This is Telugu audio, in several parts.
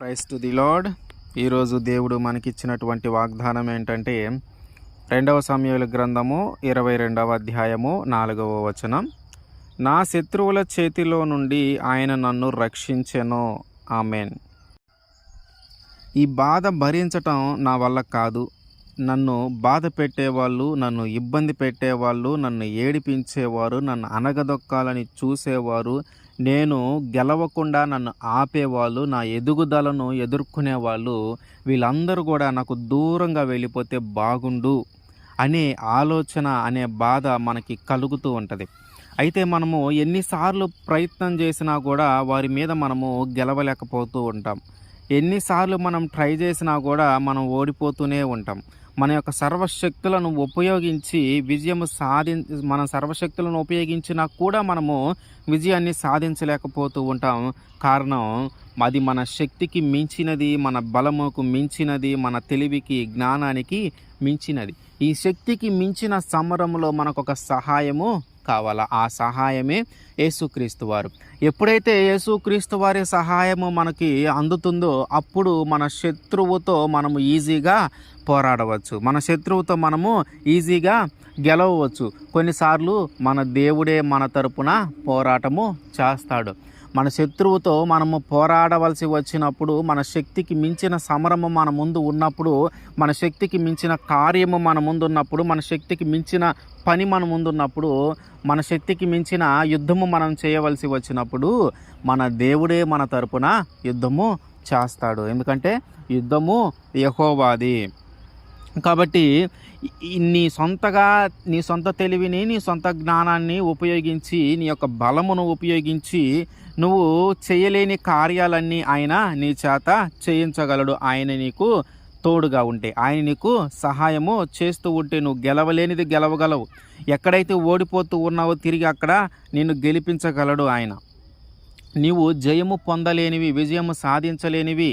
ప్రైస్ టు ది లార్డ్ ఈరోజు దేవుడు మనకిచ్చినటువంటి వాగ్దానం ఏంటంటే రెండవ సమయాల గ్రంథము ఇరవై రెండవ అధ్యాయము నాలుగవ వచనం. నా శత్రువుల చేతిలో నుండి ఆయన నన్ను రక్షించెను. ఆమెన్. ఈ బాధ భరించటం నా వల్ల కాదు. నన్ను బాధ పెట్టేవాళ్ళు నన్ను ఇబ్బంది పెట్టేవాళ్ళు నన్ను ఏడిపించేవారు నన్ను అనగదొక్కాలని చూసేవారు నేను గెలవకుండా నన్ను ఆపేవాళ్ళు నా ఎదుగుదలను ఎదుర్కొనే వాళ్ళు వీళ్ళందరూ కూడా నాకు దూరంగా వెళ్ళిపోతే బాగుండు అనే ఆలోచన అనే బాధ మనకి కలుగుతూ ఉంటుంది. అయితే మనము ఎన్నిసార్లు ప్రయత్నం చేసినా కూడా వారి మీద మనము గెలవలేకపోతూ ఉంటాం. ఎన్నిసార్లు మనం ట్రై చేసినా కూడా మనం ఓడిపోతూనే ఉంటాం. మన యొక్క సర్వశక్తులను ఉపయోగించి విజయం సాధి మన సర్వశక్తులను ఉపయోగించినా కూడా మనము విజయాన్ని సాధించలేకపోతూ ఉంటాం. కారణం అది మన శక్తికి మించినది మన బలముకు మించినది మన తెలివికి జ్ఞానానికి మించినది. ఈ శక్తికి మించిన సమరంలో మనకు ఒక సహాయము కావాలా? ఆ సహాయమే యేసుక్రీస్తు వారు. ఎప్పుడైతే యేసుక్రీస్తు వారి సహాయము మనకి అందుతుందో అప్పుడు మన శత్రువుతో మనము ఈజీగా పోరాడవచ్చు. మన శత్రువుతో మనము ఈజీగా గెలవవచ్చు. కొన్నిసార్లు మన దేవుడే మన తరపున పోరాటము చేస్తాడు. మన శత్రువుతో మనము పోరాడవలసి వచ్చినప్పుడు మన శక్తికి మించిన సమరము మన ముందు ఉన్నప్పుడు మన శక్తికి మించిన కార్యము మన ముందు ఉన్నప్పుడు మన శక్తికి మించిన పని మన ముందు ఉన్నప్పుడు మన శక్తికి మించిన యుద్ధము మనం చేయవలసి వచ్చినప్పుడు మన దేవుడే మన తరపున యుద్ధము చేస్తాడు. ఎందుకంటే యుద్ధము యహోవాది. కాబట్టి నీ సొంతగా నీ సొంత తెలివిని నీ సొంత జ్ఞానాన్ని ఉపయోగించి నీ యొక్క బలమును ఉపయోగించి నువ్వు చేయలేని కార్యాలన్నీ ఆయన నీ చేత చేయించగలడు. ఆయన నీకు తోడుగా ఉంటే ఆయన నీకు సహాయము చేస్తూ ఉంటే నువ్వు గెలవలేనిది గెలవగలవు. ఎక్కడైతే ఓడిపోతూ ఉన్నావో తిరిగి అక్కడ నిన్ను గెలిపించగలడు ఆయన. నీవు జయము పొందలేనివి విజయము సాధించలేనివి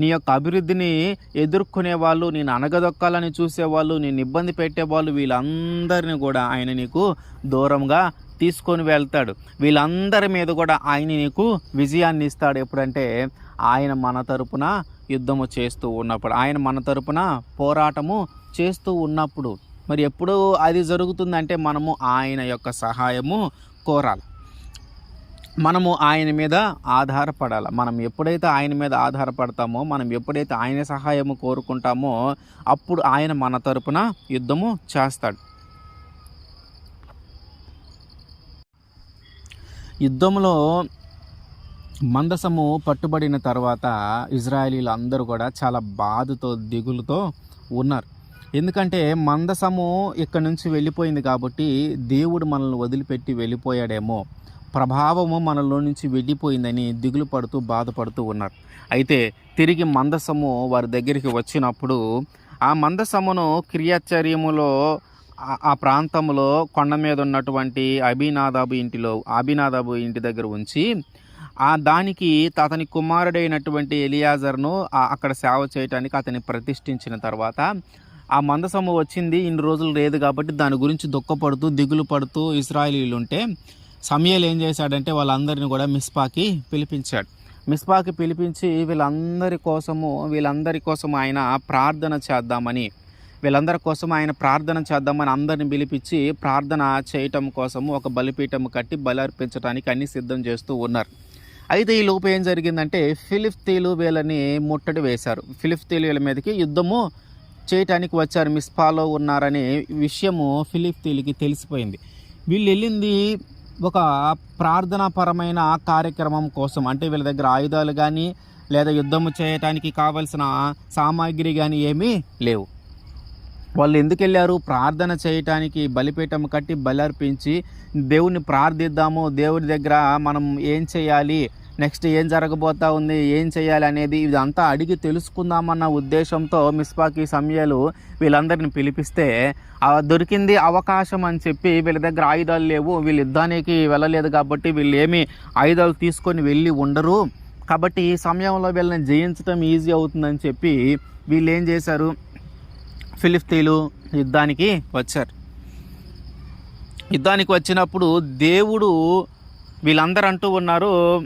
నీ యొక్క అభివృద్ధిని ఎదుర్కొనే వాళ్ళు నేను అనగదొక్కాలని చూసేవాళ్ళు నేను ఇబ్బంది పెట్టేవాళ్ళు వీళ్ళందరినీ కూడా ఆయన నీకు దూరంగా తీసుకొని వెళ్తాడు. వీళ్ళందరి మీద కూడా ఆయన నీకు విజయాన్ని ఇస్తాడు. ఎప్పుడంటే ఆయన మన తరపున యుద్ధము చేస్తూ ఉన్నప్పుడు ఆయన మన తరపున పోరాటము చేస్తూ ఉన్నప్పుడు. మరి ఎప్పుడు అది జరుగుతుందంటే మనము ఆయన యొక్క సహాయము కోరాలి. మనము ఆయన మీద ఆధారపడాలి. మనం ఎప్పుడైతే ఆయన మీద ఆధారపడతామో మనం ఎప్పుడైతే ఆయన సహాయము కోరుకుంటామో అప్పుడు ఆయన మన తరపున యుద్ధము చేస్తాడు. యుద్ధంలో మందసము పట్టుబడిన తర్వాత ఇజ్రాయేలీలు అందరూ కూడా చాలా బాధతో దిగులుతో ఉన్నారు. ఎందుకంటే మందసము ఇక్కడ నుంచి వెళ్ళిపోయింది కాబట్టి దేవుడు మనల్ని వదిలిపెట్టి వెళ్ళిపోయాడేమో. ప్రభావము మనలో నుంచి వెళ్ళిపోయిందని దిగులు పడుతూ బాధపడుతూ ఉన్నారు. అయితే తిరిగి మందసము వారి దగ్గరికి వచ్చినప్పుడు ఆ మందసమును క్రియాచర్యములో ఆ- ప్రాంతంలో కొండ మీద ఉన్నటువంటి అభినాదాబు ఇంటిలో అభినాదాబు ఇంటి దగ్గర ఉంచి ఆ దానికి అతని కుమారుడైనటువంటి ఎలియాజర్ను అక్కడ సేవ చేయటానికి అతని ప్రతిష్ఠించిన తర్వాత ఆ మందసము వచ్చింది. ఇన్ని రోజులు లేదు కాబట్టి దాని గురించి దుఃఖపడుతూ దిగులు పడుతూ ఇస్రాయలీలు ఉంటే సమయలు ఏం చేశాడంటే వాళ్ళందరిని కూడా మిస్పాకి పిలిపించాడు. మిస్పాకి పిలిపించి వీళ్ళందరి కోసము వీళ్ళందరి కోసం ఆయన ప్రార్థన చేద్దామని వీళ్ళందరి కోసం ఆయన ప్రార్థన చేద్దామని అందరిని పిలిపించి ప్రార్థన చేయటం కోసము ఒక బలిపీఠం కట్టి బలి అర్పించడానికి అన్ని సిద్ధం చేస్తూ ఉన్నారు. అయితే ఈ లోపు ఏం జరిగిందంటే ఫిలిప్తీలు వీళ్ళని ముట్టడి వేశారు. ఫిలిప్తీలు వీళ్ళ మీదకి యుద్ధము చేయటానికి వచ్చారు. మిస్పాలో ఉన్నారనే విషయము ఫిలిప్తీలకి తెలిసిపోయింది. వీళ్ళు వెళ్ళింది ఒక ప్రార్థనాపరమైన కార్యక్రమం కోసం. అంటే వీళ్ళ దగ్గర ఆయుధాలు కానీ లేదా యుద్ధము చేయటానికి కావలసిన సామాగ్రి కానీ ఏమీ లేవు. వాళ్ళు ఎందుకు వెళ్ళారు ప్రార్థన చేయటానికి బలిపీఠం కట్టి బలర్పించి అర్పించి దేవుణ్ణి ప్రార్థిద్దాము. దేవుడి దగ్గర మనం ఏం చేయాలి? నెక్స్ట్ ఏం జరగబోతా ఉంది? ఏం చేయాలి అనేది ఇదంతా అడిగి తెలుసుకుందామన్న ఉద్దేశంతో మిస్పాకి సమయాలు వీళ్ళందరిని పిలిపిస్తే దొరికింది అవకాశం అని చెప్పి వీళ్ళ దగ్గర ఆయుధాలు లేవు. వీళ్ళు యుద్ధానికి వెళ్ళలేదు కాబట్టి వీళ్ళు ఏమి ఆయుధాలు తీసుకొని వెళ్ళి ఉండరు. కాబట్టి ఈ సమయంలో వీళ్ళని జయించడం ఈజీ అవుతుందని చెప్పి వీళ్ళు ఏం చేశారు? ఫిలిస్తీన్లు యుద్ధానికి వచ్చారు. యుద్ధానికి వచ్చినప్పుడు దేవుడు వీళ్ళందరూ అంటూ ఉన్నారు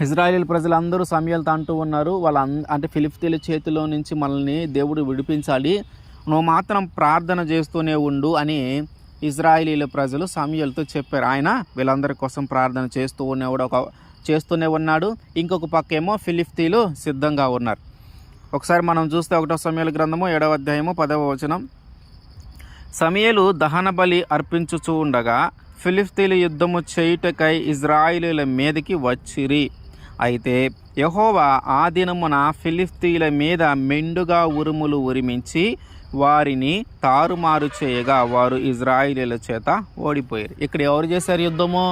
ఇజ్రాయేల్ ప్రజలందరూ సమయాలతో అంటూ ఉన్నారు వాళ్ళ అంటే ఫిలిప్తీల చేతిలో నుంచి మనల్ని దేవుడు విడిపించాలి నువ్వు మాత్రం ప్రార్థన చేస్తూనే ఉండు అని ఇజ్రాయేలీల ప్రజలు సమయాలతో చెప్పారు. ఆయన వీళ్ళందరి కోసం ప్రార్థన చేస్తూ ఉన్నవాడు ఒక చేస్తూనే ఉన్నాడు. ఇంకొక పక్క ఏమో ఫిలిప్తీలు సిద్ధంగా ఉన్నారు. ఒకసారి మనం చూస్తే ఒకటో సమయాల గ్రంథము ఏడవ అధ్యాయము పదవ వచనం. సమయలు దహన బలి అర్పించుచూ ఉండగా ఫిలిస్తీన్ల యుద్ధము చేయుటకై ఇజ్రాయిలీల మీదకి వచ్చిరి. అయితే యహోవా ఆ దినమున ఫిలిస్తీన్ల మీద మెండుగా ఉరుములు ఉరిమించి వారిని తారుమారు చేయగా వారు ఇజ్రాయిలీల చేత ఓడిపోయారు. ఇక్కడ ఎవరు చేశారు యుద్ధము?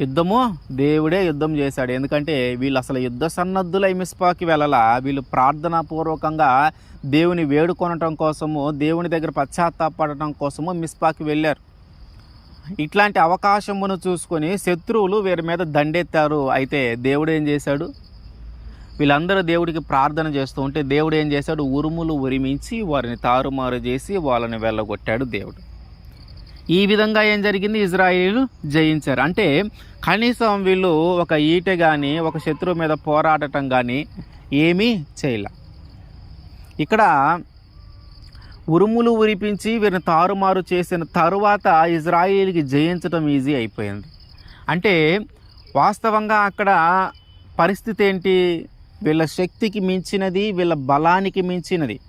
యుద్ధము దేవుడే యుద్ధం చేశాడు. ఎందుకంటే వీళ్ళు అసలు యుద్ధ సన్నద్ధులై మిస్పాకి వెళ్ళలా? వీళ్ళు ప్రార్థనా పూర్వకంగా దేవుని వేడుకొనటం కోసము దేవుని దగ్గర పశ్చాత్తాపడటం కోసము మిస్పాకి వెళ్ళారు. ఇట్లాంటి అవకాశమును చూసుకొని శత్రువులు వీరి మీద దండెత్తారు. అయితే దేవుడు ఏం చేశాడు? వీళ్ళందరూ దేవుడికి ప్రార్థన చేస్తూ ఉంటే దేవుడు ఏం చేశాడు? ఉరుములు ఉరిమించి వారిని తారుమారు చేసి వాళ్ళని వెళ్ళగొట్టాడు దేవుడు. ఈ విధంగా ఏం జరిగింది? ఇజ్రాయిల్ జయించారు. అంటే కనీసం వీళ్ళు ఒక ఈట కానీ ఒక శత్రువు మీద పోరాడటం కానీ ఏమీ చేయలే. ఇక్కడ ఉరుములు ఉరిపించి వీరిని తారుమారు చేసిన తరువాత ఇజ్రాయిల్కి జయించడం ఈజీ అయిపోయింది. అంటే వాస్తవంగా అక్కడ పరిస్థితి ఏంటి? వీళ్ళ శక్తికి మించినది వీళ్ళ బలానికి మించినది.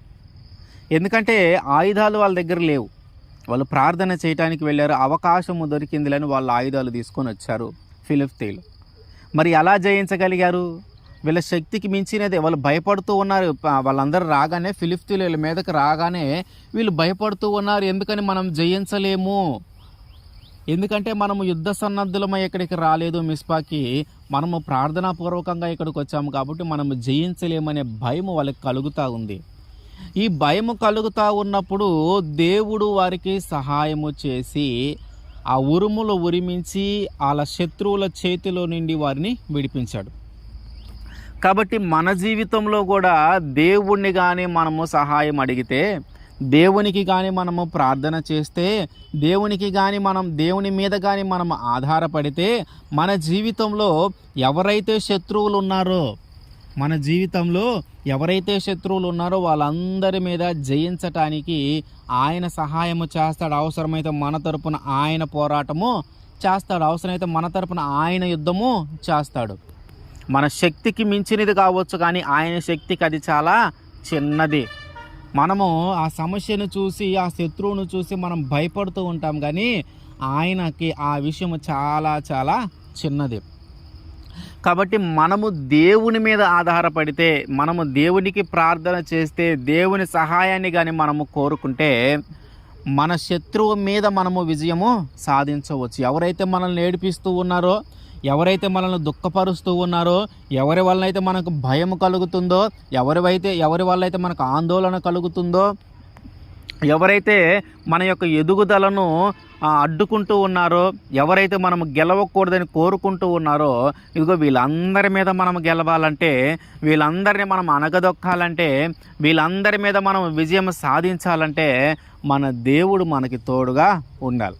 ఎందుకంటే ఆయుధాలు వాళ్ళ దగ్గర లేవు. వాళ్ళు ప్రార్థన చేయడానికి వెళ్ళారు. అవకాశము దొరికిందిలని వాళ్ళు ఆయుధాలు తీసుకొని వచ్చారు. ఫిలిప్తీలు మరి ఎలా జయించగలిగారు? వీళ్ళ శక్తికి మించినదే. వాళ్ళు భయపడుతూ ఉన్నారు. వాళ్ళందరూ రాగానే ఫిలిప్తీలు వీళ్ళ మీదకి రాగానే వీళ్ళు భయపడుతూ ఉన్నారు. ఎందుకని మనం జయించలేము? ఎందుకంటే మనము యుద్ధ సన్నద్ధులమై ఇక్కడికి రాలేదు మిస్పాకి. మనము ప్రార్థనాపూర్వకంగా ఇక్కడికి వచ్చాము కాబట్టి మనము జయించలేమనే భయం వాళ్ళకి కలుగుతూ ఉంది. ఈ భయము కలుగుతూ ఉన్నప్పుడు దేవుడు వారికి సహాయము చేసి ఆ ఉరుములు ఉరిమించి వాళ్ళ శత్రువుల చేతిలో నుండి వారిని విడిపించాడు. కాబట్టి మన జీవితంలో కూడా దేవుణ్ణి కానీ మనము సహాయం అడిగితే దేవునికి కానీ మనము ప్రార్థన చేస్తే దేవునికి కానీ మనం దేవుని మీద కానీ మనం ఆధారపడితే మన జీవితంలో ఎవరైతే శత్రువులు ఉన్నారో మన జీవితంలో ఎవరైతే శత్రువులు ఉన్నారో వాళ్ళందరి మీద జయించటానికి ఆయన సహాయము చేస్తాడు. అవసరమైతే మన తరపున ఆయన పోరాటము చేస్తాడు. అవసరమైతే మన తరపున ఆయన యుద్ధము చేస్తాడు. మన శక్తికి మించినది కావచ్చు కానీ ఆయన శక్తికి అది చాలా చిన్నది. మనము ఆ సమస్యను చూసి ఆ శత్రువును చూసి మనం భయపడుతూ ఉంటాం కానీ ఆయనకి ఆ విషయం చాలా చాలా చిన్నది. కాబట్టి మనము దేవుని మీద ఆధారపడితే మనము దేవునికి ప్రార్థన చేస్తే దేవుని సహాయాన్ని కానీ మనము కోరుకుంటే మన శత్రువు మీద మనము విజయము సాధించవచ్చు. ఎవరైతే మనల్ని ఏడిపిస్తూ ఉన్నారో ఎవరైతే మనల్ని దుఃఖపరుస్తూ ఉన్నారో ఎవరి వలన అయితే మనకు భయం కలుగుతుందో ఎవరివైతే ఎవరి వల్ల అయితే మనకు ఆందోళన కలుగుతుందో ఎవరైతే మన యొక్క ఎదుగుదలను అడ్డుకుంటూ ఉన్నారో ఎవరైతే మనం గెలవకూడదని కోరుకుంటూ ఉన్నారో ఇదిగో వీళ్ళందరి మీద మనం గెలవాలంటే వీళ్ళందరినీ మనం అనగదొక్కాలంటే వీళ్ళందరి మీద మనం విజయం సాధించాలంటే మన దేవుడు మనకి తోడుగా ఉండాలి.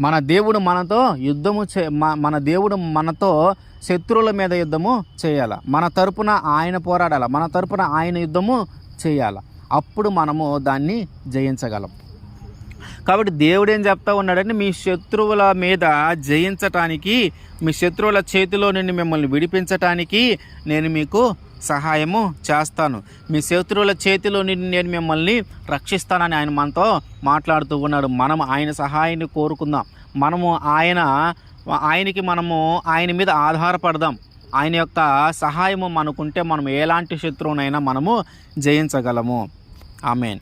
మన దేవుడు మనతో యుద్ధము చే మన దేవుడు మనతో శత్రువుల మీద యుద్ధము చేయాల. మన తరపున ఆయన పోరాడాల. మన తరపున ఆయన యుద్ధము చేయాల. అప్పుడు మనము దాన్ని జయించగలం. కాబట్టి దేవుడు ఏం చెప్తా ఉన్నాడంటే మీ శత్రువుల మీద జయించటానికి మీ శత్రువుల చేతిలో నుండి మిమ్మల్ని విడిపించటానికి నేను మీకు సహాయము చేస్తాను. మీ శత్రువుల చేతిలో నుండి నేను మిమ్మల్ని రక్షిస్తానని ఆయన మనతో మాట్లాడుతూ ఉన్నాడు. మనం ఆయన సహాయాన్ని కోరుకుందాం. మనము ఆయన ఆయనకి మనము ఆయన మీద ఆధారపడదాం. ఆయన యొక్క సహాయము మనకుంటే మనం ఎలాంటి శత్రువునైనా మనము జయించగలము. ఆమెన్.